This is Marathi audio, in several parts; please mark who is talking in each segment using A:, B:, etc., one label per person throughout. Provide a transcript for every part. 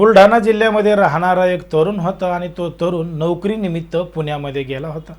A: बुलढाणा जिल्ह्यामध्ये राहणारा एक तरुण होता आणि तो तरुण नोकरीनिमित्त पुण्यामध्ये गेला होता.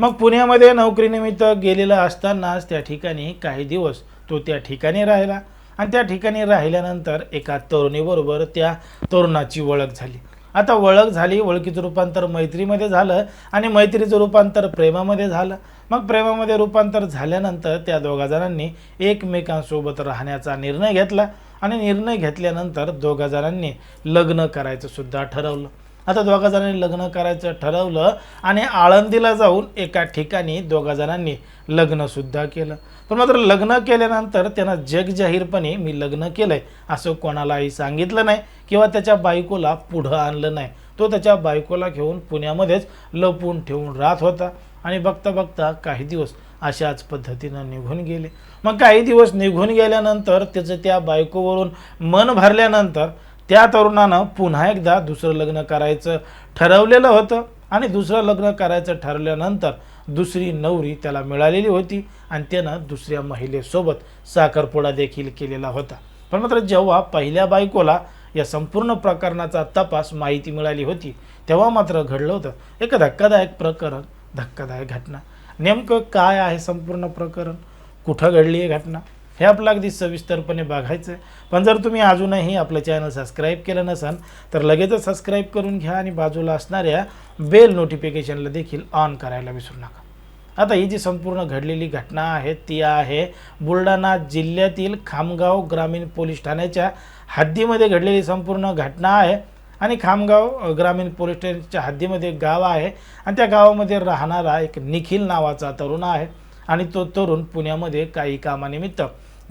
A: मग पुण्यामध्ये नोकरीनिमित्त गेलेला असतानाच त्या ठिकाणी काही दिवस तो त्या ठिकाणी राहिला आणि त्या ठिकाणी राहिल्यानंतर एका तरुणीबरोबर त्या तरुणाची ओळख झाली. आता ओळख झाली ओळखीचं रूपांतर मैत्रीमध्ये झालं आणि मैत्रीचं रूपांतर प्रेमामध्ये झालं. मग प्रेमामध्ये रूपांतर झाल्यानंतर त्या दोघा जणांनी एकमेकांसोबत राहण्याचा निर्णय घेतला. आणि निर्णय घेतल्यानंतर दोघा जणांनी लग्न करायचं सुद्धा ठरवलं. आता दोघा जणांनी लग्न करायचं ठरवलं आणि आळंदीला जाऊन एका ठिकाणी दोघा जणांनी लग्नसुद्धा केलं. पण मात्र लग्न केल्यानंतर त्यांना जगजाहीरपणे मी लग्न केलंय असं कोणालाही सांगितलं नाही किंवा त्याच्या बायकोला पुढं आणलं नाही. तो त्याच्या बायकोला घेऊन पुण्यामध्येच लपून ठेवून राहत होता. आणि बघता बघता काही दिवस अशाच पद्धतीनं निघून गेले. मग काही दिवस निघून गेल्यानंतर त्याचं त्या बायकोवरून मन भरल्यानंतर त्या तरुणानं पुन्हा एकदा दुसरं लग्न करायचं ठरवलेलं होतं. आणि दुसरं लग्न करायचं ठरल्यानंतर दुसरी नवरी त्याला मिळालेली होती आणि त्यानं दुसऱ्या महिलेसोबत साखरपुडा देखील केलेला होता. पण मात्र जेव्हा पहिल्या बायकोला या संपूर्ण प्रकरणाचा तपास माहिती मिळाली होती तेव्हा मात्र घडलं होतं. एक धक्कादायक प्रकरण धक्कादायक घटना. नेमकं काय आहे संपूर्ण प्रकरण? कुठं घडली आहे घटना? हे आपलं अगदी सविस्तरपणे बघायचं आहे पण जर तुम्ही अजूनही आपलं चॅनल सबस्क्राईब केलं नसाल तर लगेचच सबस्क्राईब करून घ्या आणि बाजूला असणाऱ्या बेल नोटिफिकेशनला देखील ऑन करायला विसरू नका. आता ही जी संपूर्ण घडलेली घटना आहे ती आहे बुलढाणा जिल्ह्यातील खामगाव ग्रामीण पोलीस ठाण्याच्या हद्दीमध्ये घडलेली संपूर्ण घटना आहे. आणि खामगाव ग्रामीण पोलीस स्टेशनच्या हद्दीमध्ये एक गाव आहे आणि त्या गावामध्ये राहणारा एक निखिल नावाचा तरुण आहे आणि तो तरुण पुण्यामध्ये काही कामानिमित्त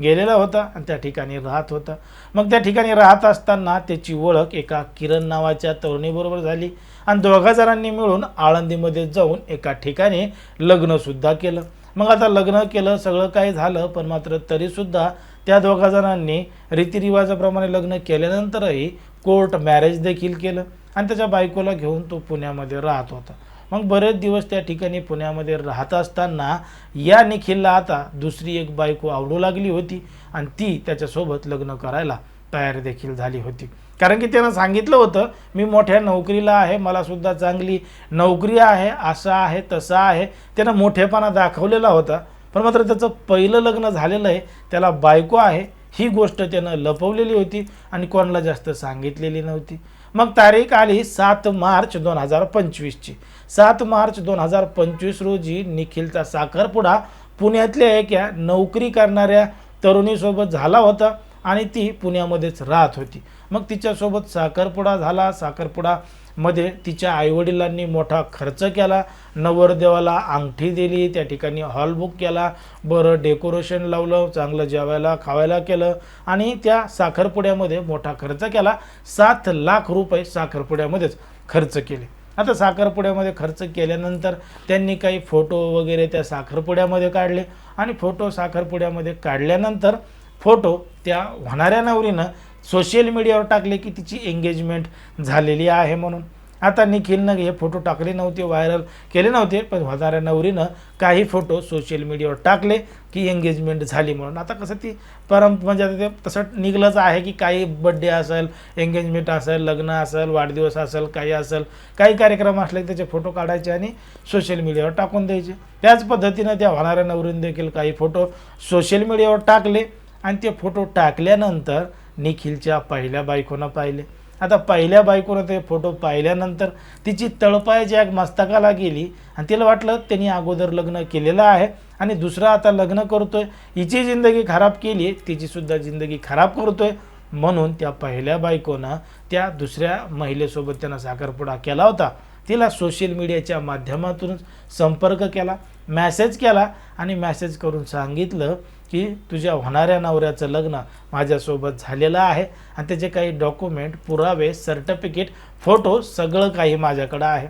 A: गेलेला होता आणि त्या ठिकाणी राहत होता. मग त्या ठिकाणी राहत असताना त्याची ओळख एका किरण नावाच्या तरुणीबरोबर झाली आणि दोघा जणांनी मिळून आळंदीमध्ये जाऊन एका ठिकाणी लग्नसुद्धा केलं. मग आता लग्न केलं सगळं काही झालं पण मात्र तरीसुद्धा त्या दोघा जणांनी रीतिरिवाजाप्रमाणे लग्न केल्यानंतरही कोर्ट मॅरेज देखील केलं आणि त्याच्या बायकोला घेऊन तो पुण्यामध्ये राहत होता. मग बरेच दिवस त्या ठिकाणी पुण्यामध्ये राहत असताना या निखिलला आता दुसरी एक बायको आवडू लागली होती आणि ती त्याच्यासोबत लग्न करायला तयार देखील झाली होती. कारण की त्यानं सांगितलं होतं मी मोठ्या नोकरीला आहे मला सुद्धा चांगली नोकरी आहे असं आहे तसं आहे. त्यानं मोठेपणा दाखवलेला होता. पण मात्र त्याचं पहिलं लग्न झालेलं आहे त्याला बायको आहे ही गोष्ट त्यानं लपवलेली होती आणि कोणाला जास्त सांगितलेली नव्हती. मग तारीख आली सात मार्च दोन हजार पंचवीसची. सात मार्च दोन हजार पंचवीस रोजी निखिलचा साखरपुडा पुण्यातल्या एका नोकरी करणाऱ्या तरुणीसोबत झाला होता आणि ती पुण्यामध्येच राहत होती. मग तिच्यासोबत साखरपुडा झाला. साखरपुडा मध्ये तिच्या आईवडिलांनी मोठा खर्च केला. नवरदेवाला अंगठी दिली. त्या ठिकाणी हॉल बुक केला. बरं डेकोरेशन लावलं. चांगलं जेवायला खावायला केलं. आणि त्या साखरपुड्यामध्ये मोठा खर्च केला. सात लाख रुपये साखरपुड्यामध्येच खर्च केले. आता साखरपुड्यामध्ये खर्च केल्यानंतर त्यांनी काही फोटो वगैरे त्या साखरपुड्यामध्ये काढले. आणि फोटो साखरपुड्यामध्ये काढल्यानंतर फोटो त्या होणाऱ्या नवरीनं सोशल मीडियावर टाकले की तिची एंगेजमेंट झालेली आहे म्हणून. आता निखिलनं हे फोटो टाकले नव्हते व्हायरल केले नव्हते पण होणाऱ्या नवरीनं काही फोटो सोशल मीडियावर टाकले की एंगेजमेंट झाली म्हणून. आता कसं ती परम म्हणजे आता ते तसं निघलंच आहे की काही बड्डे असेल एंगेजमेंट असेल लग्न असेल वाढदिवस असेल काही असेल काही कार्यक्रम असले की त्याचे फोटो काढायचे आणि सोशल मीडियावर टाकून द्यायचे. त्याच पद्धतीनं त्या होणाऱ्या नवरीने देखील काही फोटो सोशल मीडियावर टाकले आणि ते फोटो टाकल्यानंतर निखिलच्या पहिल्या बायकोनं पाहिले. आता पहिल्या बायकोनं ते फोटो पाहिल्यानंतर तिची तळपाय एक मस्तकाला गेली आणि तिला वाटलं त्यांनी अगोदर लग्न केलेलं आहे आणि दुसरं आता लग्न करतोय. हिची जिंदगी खराब केली तिचीसुद्धा जिंदगी खराब करतोय. म्हणून त्या पहिल्या बायकोनं त्या दुसऱ्या महिलेसोबत त्यानं साखरपुडा केला होता. तिला सोशल मीडियाच्या माध्यमातून संपर्क केला. मॅसेज केला आणि मॅसेज करून सांगितलं की तुझ्या होणाऱ्या नवऱ्याचं लग्न माझ्यासोबत झालेलं आहे आणि त्याचे काही डॉक्युमेंट पुरावे सर्टिफिकेट फोटो सगळं काही माझ्याकडं आहे.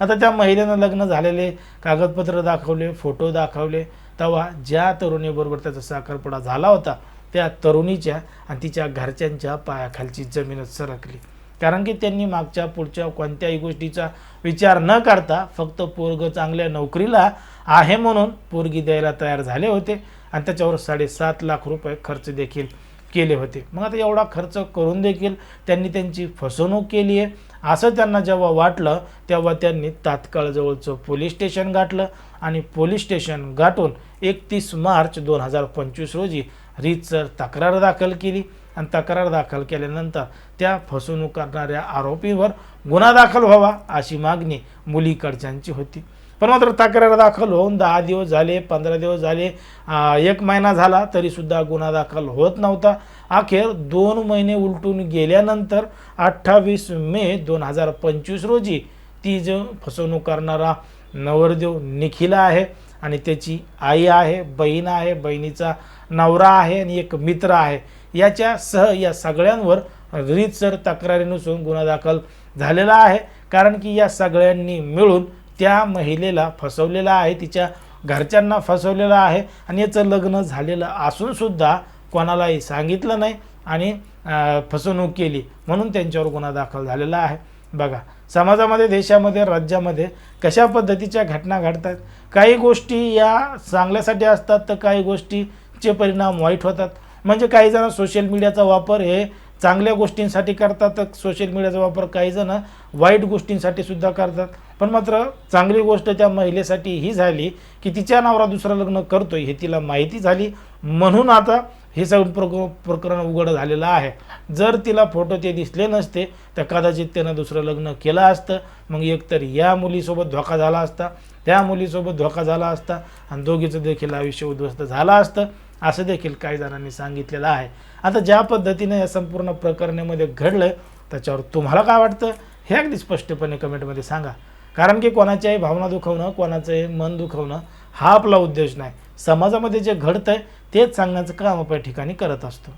A: आता त्या महिलेनं लग्न झालेले कागदपत्र दाखवले फोटो दाखवले. तेव्हा ज्या तरुणीबरोबर त्याचा साखरपुडा झाला होता त्या तरुणीच्या आणि तिच्या घरच्यांच्या पायाखालची जमीनच सरकली. कारण की त्यांनी मागच्या पुढच्या कोणत्याही गोष्टीचा विचार न करता फक्त पोरग चांगल्या नोकरीला आहे म्हणून पोरगी द्यायला तयार झाले होते आणि त्याच्यावर साडेसात लाख रुपये खर्च देखील केले होते. मग आता एवढा खर्च करून देखील त्यांनी त्यांची फसवणूक केली आहे. असं त्यांना जेव्हा वाटलं तेव्हा त्यांनी तात्काळ जवळचं पोलीस स्टेशन गाठलं आणि पोलीस स्टेशन गाठून एकतीस मार्च दोन हजार पंचवीस रोजी रीतसर तक्रार दाखल केली आणि तक्रार दाखल केल्यानंतर त्या फसवणूक करणाऱ्या आरोपीवर गुन्हा दाखल व्हावा अशी मागणी मुलीकडच्यांची होती. पण मात्र तक्रार दाखल होऊन दहा दिवस झाले पंधरा दिवस झाले एक महिना झाला तरीसुद्धा गुन्हा दाखल होत नव्हता. अखेर दोन महिने उलटून गेल्यानंतर अठ्ठावीस मे दोन हजार पंचवीस रोजी ती जो फसवणूक करणारा नवरदेव निखिला आहे आणि त्याची आई आहे बहीण आहे बहिणीचा नवरा आहे आणि एक मित्र आहे. याच्यासह या सगळ्यांवर रीतसर तक्रारीनुसून गुन्हा दाखल झालेला आहे. कारण की या सगळ्यांनी मिळून त्या महिलेला फसवलेला आहे तिच्या घरच्यांना फसवलेलं आहे आणि याचं लग्न झालेलं असूनसुद्धा कोणालाही सांगितलं नाही आणि फसवणूक केली म्हणून त्यांच्यावर गुन्हा दाखल झालेला आहे. बघा समाजामध्ये देशामध्ये राज्यामध्ये कशा पद्धतीच्या घटना घडतात? काही गोष्टी या चांगल्यासाठी असतात तर काही गोष्टीचे परिणाम वाईट होतात. म्हणजे काही जण सोशल मीडियाचा वापर हे चांगल्या गोष्टींसाठी करतात तर सोशल मीडियाचा वापर काही जण वाईट गोष्टींसाठी सुद्धा करतात. पण मात्र चांगली गोष्ट त्या महिलेसाठी ही झाली की तिच्या नावरा दुसरं लग्न करतोय हे तिला माहिती झाली. म्हणून आता हे सगळं प्रक प्रकरण उघड झालेलं आहे. जर तिला फोटो ते दिसले नसते तर कदाचित त्यानं दुसरं लग्न केलं असतं. मग एकतर या मुलीसोबत धोका झाला असता त्या मुलीसोबत धोका झाला असता आणि दोघीचं देखील आयुष्य उद्ध्वस्त झालं असतं असं देखील काही जणांनी सांगितलेलं आहे. आता ज्या पद्धतीने या संपूर्ण प्रकरणामध्ये घडलं त्याच्यावर तुम्हाला काय वाटतं? हे अगदी स्पष्टपणे कमेंटमध्ये सांगा. कारण की कोणाच्याही भावना दुखवणं कोणाचंही मन दुखवणं हा आपला उद्देश नाही. समाजामध्ये जे घडतं आहे तेच सांगण्याचं काम आपण या ठिकाणी करत असतो.